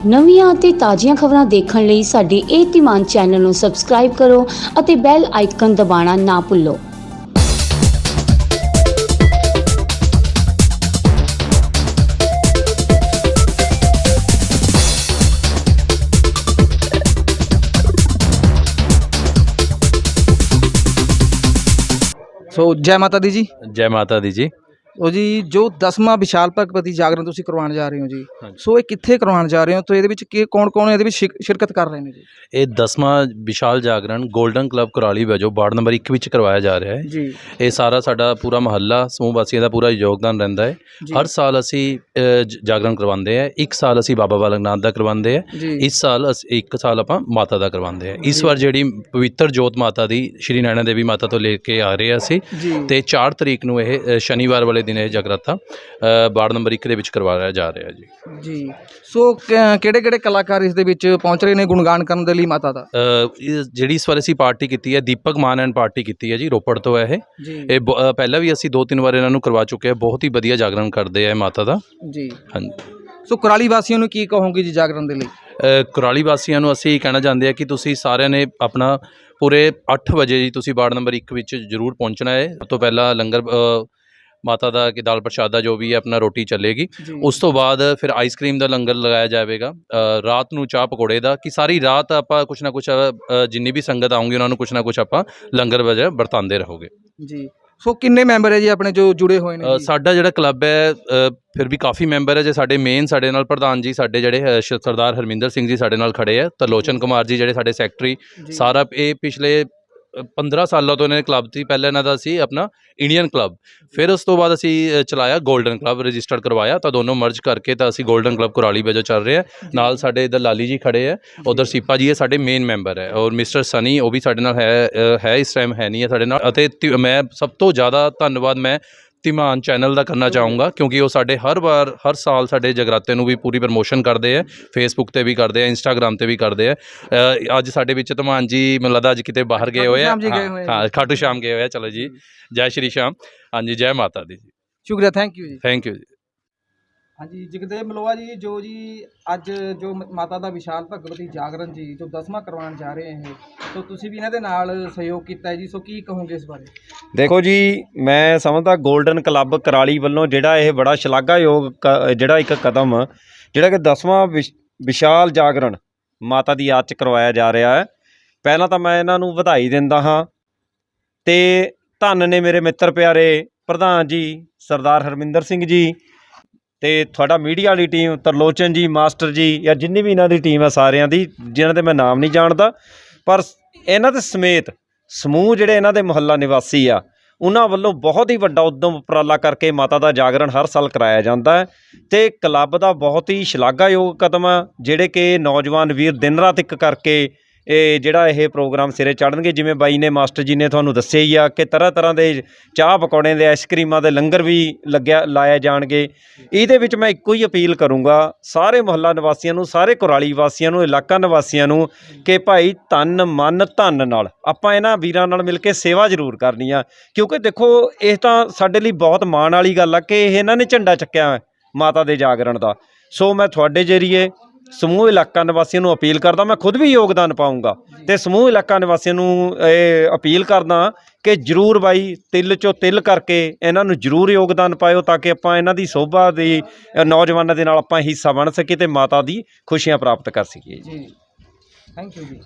ਨਵੀਆਂ ਅਤੇ ਤਾਜ਼ੀਆਂ ਖਬਰਾਂ ਦੇਖਣ ਲਈ ਸਾਡੇ ਇਹ ਧੀਮਾਨ ਚੈਨਲ ਨੂੰ ਸਬਸਕ੍ਰਾਈਬ ਕਰੋ ਅਤੇ ਬੈਲ ਆਈਕਨ ਦਬਾਉਣਾ ਨਾ ਭੁੱਲੋ। ਸੋ ਜੈ ਮਾਤਾ ਦੀ ਜੀ। ਜੈ ਮਾਤਾ ਦੀ ਜੀ। ਉਹ ਜੀ ਜੋ 10ਵਾਂ ਵਿਸ਼ਾਲ ਭਗਵਤੀ ਜਾਗਰਣ ਤੁਸੀਂ ਕਰਵਾਉਣ ਜਾ ਰਹੇ ਹੋ ਜੀ। ਸੋ ਇਹ ਕਿੱਥੇ ਕਰਵਾਉਣ ਜਾ ਰਹੇ ਹੋ? ਤੇ ਇਹਦੇ ਵਿੱਚ ਕੀ ਕੌਣ ਕੌਣ ਇਹਦੇ ਵਿੱਚ ਸ਼ਿਰ- ਸ਼ਿਰਕਤ ਕਰ ਰਹੇ ਨੇ ਜੀ? ਇਹ 10ਵਾਂ ਵਿਸ਼ਾਲ ਜਾਗਰਣ 골ਡਨ ਕਲੱਬ ਕੁਰਾਲੀ ਵਜੋਂ ਵਾਰਡ ਨੰਬਰ 1 ਵਿੱਚ ਕਰਵਾਇਆ ਜਾ ਰਿਹਾ ਹੈ। ਜੀ। ਇਹ ਸਾਰਾ ਸਾਡਾ ਪੂਰਾ ਮਹੱਲਾ ਸਮੂਹ ਵਾਸੀਆਂ ਦਾ ਪੂਰਾ ਯੋਗਦਾਨ ਰਹਿੰਦਾ ਹੈ। ਹਰ ਸਾਲ ਅਸੀਂ ਅ, ਜ- ਜਾਗਰਣ ਕਰਵਾਉਂਦੇ ਆ ਇੱਕ ਸਾਲ ਅਸੀਂ ਬਾਬਾ ਬਾਲਕ ਨਾਥ ਦਾ ਕਰਵਾਉਂਦੇ ਆ ਜੀ। ਇਸ ਸਾਲ ਅਸੀਂ ਇੱਕ ਸਾਲ ਆਪਾਂ ਮਾਤਾ ਦਾ ਕਰਵਾਉਂਦੇ ਆ ਇਸ ਵਾਰ ਜਿਹੜੀ ਪਵਿੱਤਰ ਜੋਤ ਮਾਤਾ ਦੀ ਸ਼੍ਰੀ ਨੈਣਾ ਦੇਵੀ ਮਾਤਾ ਤੋਂ ਲੈ ਕੇ ਆ ਰਹੇ ਹਾਂ ਅਸੀਂ। ਜੀ। ਤੇ 4 ਤਰੀਕ ਨੂੰ ਇਹ ਅ, ਸ਼ਨੀਵਾਰ ਵਾਲੇ ਦਿਨ ਇਹ ਜਗਰਾਤਾ ਵਾਰਡ ਨੰਬਰ 1 ਦੇ ਵਿੱਚ ਕਰਵਾਇਆ ਜਾ ਰਿਹਾ ਜੀ। ਜੀ। ਸੋ ਕਿਹੜੇ ਕਿਹੜੇ ਕਲਾਕਾਰ ਇਸ ਦੇ ਵਿੱਚ ਪਹੁੰਚ ਰਹੇ ਨੇ ਗੁਣਗਾਨ ਕਰਨ ਦੇ ਲਈ ਮਾਤਾ ਦਾ? ਜਿਹੜੀ ਇਸ ਵਾਰ ਅਸੀਂ ਪਾਰਟੀ ਕੀਤੀ ਹੈ ਦੀਪਕ ਮਾਨ ਐਂਡ ਪਾਰਟੀ ਕੀਤੀ ਹੈ ਜੀ ਰੋਪੜ ਤੋਂ ਹੈ ਇਹ। ਇਹ ਪਹਿਲਾਂ ਵੀ ਅਸੀਂ ਦੋ ਤਿੰਨ ਵਾਰ ਇਹਨਾਂ ਨੂੰ ਕਰਵਾ ਚੁੱਕੇ ਹਾਂ ਬਹੁਤ ਹੀ ਵਧੀਆ ਜਾਗਰਣ ਕਰਦੇ ਆ ਮਾਤਾ ਦਾ। ਜੀ। ਹਾਂਜੀ। ਸੋ ਕੁਰਾਲੀ ਵਾਸੀਆਂ ਨੂੰ ਕੀ ਕਹੋਗੇ ਜੀ ਜਾਗਰਣ ਦੇ ਲਈ? ਕੁਰਾਲੀ ਵਾਸੀਆਂ ਨੂੰ ਅਸੀਂ ਕਹਿਣਾ ਚਾਹੁੰਦੇ ਆ ਕਿ ਤੁਸੀਂ ਸਾਰਿਆਂ ਨੇ ਆਪਣਾ ਪੂਰੇ 8 ਵਜੇ ਜੀ ਤੁਸੀਂ ਵਾਰਡ ਨੰਬਰ 1 ਵਿੱਚ ਜ਼ਰੂਰ ਪਹੁੰਚਣਾ ਹੈ। ਸਭ ਤੋਂ ਪਹਿਲਾਂ ਲੰਗਰ ਮਾਤਾ ਦਾ ਕਿ ਦਾਲ ਪ੍ਰਸ਼ਾਦਾ ਜੋ ਵੀ ਹੈ ਆਪਣਾ ਰੋਟੀ ਚੱਲੇਗੀ। ਉਸ ਤੋਂ ਬਾਅਦ ਫਿਰ ਆਈਸਕ੍ਰੀਮ ਦਾ ਲੰਗਰ ਲਗਾਇਆ ਜਾਵੇਗਾ। ਰਾਤ ਨੂੰ ਚਾਹ ਪਕੌੜੇ ਦਾ ਕਿ ਸਾਰੀ ਰਾਤ ਆਪਾਂ ਕੁਛ ਨਾ ਕੁਛ ਜਿੰਨੀ ਵੀ ਸੰਗਤ ਆਉਂਗੀ ਉਹਨਾਂ ਨੂੰ ਕੁਛ ਨਾ ਕੁਛ ਆਪਾਂ ਲੰਗਰ ਵਜਾ ਵਰਤਾਉਂਦੇ ਰਹੋਗੇ। ਜੀ। ਸੋ ਕਿੰਨੇ ਮੈਂਬਰ ਹੈ ਜੀ ਆਪਣੇ ਜੋ ਜੁੜੇ ਹੋਏ ਨੇ? ਸਾਡਾ ਜਿਹੜਾ ਕਲੱਬ ਹੈ ਫਿਰ ਵੀ ਕਾਫੀ ਮੈਂਬਰ ਹੈ ਜੇ ਸਾਡੇ ਮੇਨ ਸਾਡੇ ਨਾਲ ਪ੍ਰਧਾਨ ਜੀ ਸਾਡੇ ਜਿਹੜੇ ਸਰਦਾਰ ਹਰਮਿੰਦਰ ਸਿੰਘ ਜੀ ਸਾਡੇ ਨਾਲ ਖੜੇ ਆ ਤਰਲੋਚਨ ਕੁਮਾਰ ਜੀ ਜਿਹੜੇ ਸਾਡੇ ਸੈਕਟਰੀ। ਸਾਰਾ ਇਹ ਪਿਛਲੇ 15 ਸਾਲਾਂ ਤੋਂ ਇਹਨਾਂ ਨੇ ਕਲੱਬ ਸੀ ਪਹਿਲਾਂ ਇਹਨਾਂ ਦਾ ਸੀ ਆਪਣਾ ਇੰਡੀਅਨ ਕਲੱਬ ਫਿਰ ਉਸ ਤੋਂ ਬਾਅਦ ਅਸੀਂ ਚਲਾਇਆ 골ਡਨ ਕਲੱਬ ਰਜਿਸਟਰਡ ਕਰਵਾਇਆ ਤਾਂ ਦੋਨੋਂ ਮਰਜ ਕਰਕੇ ਤਾਂ ਅਸੀਂ 골ਡਨ ਕਲੱਬ ਕੁਰਾਲੀ ਵਜੋਂ ਚੱਲ ਰਹੇ ਹਾਂ। ਨਾਲ ਸਾਡੇ ਇਧਰ ਲਾਲੀ ਜੀ ਖੜੇ ਹੈ ਉਧਰ ਸੀਪਾ ਜੀ ਹੈ ਸਾਡੇ ਮੇਨ ਮੈਂਬਰ ਹੈ ਔਰ ਮਿਸਟਰ ਸਨੀ ਉਹ ਵੀ ਸਾਡੇ ਨਾਲ ਹੈ ਅ, ਹੈ ਇਸ ਟਾਈਮ ਹੈ ਨਹੀਂ ਹੈ ਸਾਡੇ ਨਾਲ। ਅਤੇ ਤੀ- ਮੈਂ ਸਭ ਤੋਂ ਜ਼ਿਆਦਾ ਧੰਨਵਾਦ ਮੈਂ ਧੀਮਾਨ ਚੈਨਲ ਦਾ ਕਰਨਾ ਚਾਹੂੰਗਾ ਕਿਉਂਕਿ ਉਹ ਸਾਡੇ ਹਰ ਵਾਰ ਹਰ ਸਾਲ ਸਾਡੇ ਜਗਰਾਤੇ ਨੂੰ ਵੀ ਪੂਰੀ ਪ੍ਰਮੋਸ਼ਨ ਕਰਦੇ ਆ ਫੇਸਬੁੱਕ ਤੇ ਵੀ ਕਰਦੇ ਆ ਇੰਸਟਾਗ੍ਰam ਤੇ ਵੀ ਕਰਦੇ ਆ। ਅ, ਅੱਜ ਸਾਡੇ ਵਿੱਚ ਧਮਾਨ ਜੀ ਮੈਨੂੰ ਲੱਗਦਾ ਅੱਜ ਕਿਤੇ ਬਾਹਰ ਗਏ ਹੋਏ ਆ। ਸ਼ਾਮ ਜੀ ਗਏ ਹੋਏ ਆ। ਹਾਂ ਖਾਟੂ ਸ਼ਾਮ ਗਏ ਹੋਏ ਆ ਚਲੋ ਜੀ। ਜੈ ਸ਼੍ਰੀ ਸ਼ਾਮ। ਹਾਂਜੀ ਜੈ ਮਾਤਾ ਦੀ ਜੀ। ਸ਼ੁਕਰੀਆ ਥੈਂਕ ਯੂ ਜੀ। ਥੈਂਕ ਯੂ ਜੀ। ਹਾਂਜੀ ਜਗਦੇਵ ਮਲੋਆ ਜੀ, ਜੋ ਜੀ ਅੱਜ ਜੋ ਮਾਤਾ ਦਾ ਵਿਸ਼ਾਲ ਭਗਵਤੀ ਜਾਗਰਣ ਜੀ, ਜੋ 10ਵਾਂ ਕਰਵਾਉਣ ਜਾ ਰਹੇ ਹੈ ਸੋ ਤੁਸੀਂ ਵੀ ਇਹਨਾਂ ਦੇ ਨਾਲ ਸਹਿਯੋਗ ਕੀਤਾ ਜੀ, ਸੋ ਕੀ ਕਹੋਗੇ ਇਸ ਬਾਰੇ? ਦੇਖੋ ਜੀ, ਮੈਂ ਸਮਝਦਾ 골ਡਨ ਕਲੱਬ ਕਰਾਲੀ ਵੱਲੋਂ ਜਿਹੜਾ ਇਹ ਬੜਾ ਸ਼ਲਾਘਾਯੋਗ ਕ- ਜਿਹੜਾ ਇੱਕ ਕਦਮ, ਜਿਹੜਾ ਕਿ 10ਵਾਂ ਵਿਸ਼- ਵਿਸ਼ਾਲ ਜਾਗਰਣ ਮਾਤਾ ਦੀ ਯਾਦ ਚ ਕਰਵਾਇਆ ਜਾ ਰਿਹਾ ਹੈ। ਪਹਿਲਾਂ ਤਾਂ ਮੈਂ ਇਹਨਾਂ ਨੂੰ ਵਧਾਈ ਦਿੰਦਾ ਹਾਂ ਤੇ ਧੰਨ ਨੇ ਮੇਰੇ ਮਿੱਤਰ ਪਿਆਰੇ ਪ੍ਰਧਾਨ ਜੀ, ਸਰਦਾਰ ਹਰਮਿੰਦਰ ਸਿੰਘ ਜੀ ਤੇ ਤੁਹਾਡਾ ਮੀਡੀਆ ਵਾਲੀ ਟੀਮ, ਤਰਲੋਚਨ ਜੀ, ਮਾਸਟਰ ਜੀ ਜਾਂ ਜਿੰਨੀ ਵੀ ਇਹਨਾਂ ਦੀ ਟੀਮ ਆ ਸਾਰਿਆਂ ਦੀ, ਜਿਨ੍ਹਾਂ ਦੇ ਮੈਂ ਨਾਮ ਨਹੀਂ ਜਾਣਦਾ, ਪਰ ਇਹਨਾਂ ਦੇ ਸਮੇਤ ਸਮੂਹ ਜਿਹੜੇ ਇਹਨਾਂ ਦੇ ਮੁਹੱਲਾ ਨਿਵਾਸੀ ਆ, ਉਹਨਾਂ ਵੱਲੋਂ ਬਹੁਤ ਹੀ ਵੱਡਾ ਉਦਮ ਉਪਰਾਲਾ ਕਰਕੇ ਮਾਤਾ ਦਾ ਜਾਗਰਣ ਹਰ ਸਾਲ ਕਰਾਇਆ ਜਾਂਦਾ ਹੈ ਤੇ ਕਲੱਬ ਦਾ ਬਹੁਤ ਹੀ ਸ਼ਲਾਘਾਯੋਗ ਕਦਮ ਆ, ਜਿਹੜੇ ਕਿ ਨੌਜਵਾਨ ਵੀਰ ਦਿਨ ਰਾਤ ਇੱਕ ਕਰਕੇ ਇਹ ਜਿਹੜਾ ਇਹ ਪ੍ਰੋਗਰਾਮ ਸਿਰੇ ਚੜ੍ਹਨਗੇ, ਜਿਵੇਂ ਬਾਈ ਨੇ ਮਾਸਟਰ ਜੀ ਨੇ ਤੁਹਾਨੂੰ ਦੱਸਿਆ ਹੀ ਆ ਕਿ ਤਰ੍ਹਾਂ ਤਰ੍ਹਾਂ ਦੇ ਚਾਹ ਪਕੌੜੇ ਦੇ ਆਈਸਕ੍ਰੀਮਾਂ ਦੇ ਲੰਗਰ ਵੀ ਲੱਗਿਆ, ਲਾਏ ਜਾਣਗੇ। ਇਹਦੇ ਵਿੱਚ ਮੈਂ ਇੱਕੋ ਹੀ ਅਪੀਲ ਕਰੂੰਗਾ ਸਾਰੇ ਮੁਹੱਲਾ ਨਿਵਾਸੀਆਂ ਨੂੰ, ਸਾਰੇ ਕੁਰਾਲੀ ਵਾਸੀਆਂ ਨੂੰ, ਇਲਾਕਾ ਨਿਵਾਸੀਆਂ ਨੂੰ ਕਿ ਭਾਈ ਤਨ ਮਨ, ਧਨ ਨਾਲ ਆਪਾਂ ਇਹਨਾਂ ਵੀਰਾਂ ਨਾਲ ਮਿਲ ਕੇ ਸੇਵਾ ਜ਼ਰੂਰ ਕਰਨੀ ਆ। ਕਿਉਂਕਿ ਦੇਖੋ, ਇਹ ਤਾਂ ਸਾਡੇ ਲਈ ਬਹੁਤ ਮਾਣ ਵਾਲੀ ਗੱਲ ਆ ਕਿ ਇਹਨਾਂ ਨੇ ਝੰਡਾ ਚੱਕਿਆ ਮਾਤਾ ਦੇ ਜਾਗਰਣ ਦਾ। ਸੋ ਮੈਂ ਤੁਹਾਡੇ ਜਰੀਏ ਸਮੂਹ ਇਲਾਕਾ ਨਿਵਾਸੀਆਂ ਨੂੰ ਅਪੀਲ ਕਰਦਾ ਮੈਂ ਖੁਦ ਵੀ ਯੋਗਦਾਨ ਪਾਉਂਗਾ ਤੇ ਸਮੂਹ ਇਲਾਕਾ ਨਿਵਾਸੀਆਂ ਨੂੰ ਇਹ ਅਪੀਲ ਕਰਦਾ ਕਿ ਜਰੂਰ ਬਾਈ ਤਿਲ ਚੋਂ ਤਿਲ ਕਰਕੇ ਇਹਨਾਂ ਨੂੰ ਜਰੂਰ ਯੋਗਦਾਨ ਪਾਇਓ ਤਾਂ ਕਿ ਆਪਾਂ ਇਹਨਾਂ ਦੀ ਸੋਭਾ ਦੀ ਨੌਜਵਾਨਾਂ ਦੇ ਨਾਲ ਆਪਾਂ ਹਿੱਸਾ ਬਣ ਸਕੀਏ ਤੇ ਮਾਤਾ ਦੀ ਖੁਸ਼ੀਆਂ ਪ੍ਰਾਪਤ ਕਰ ਸਕੀਏ ਜੀ। ਥੈਂਕ ਯੂ ਜੀ।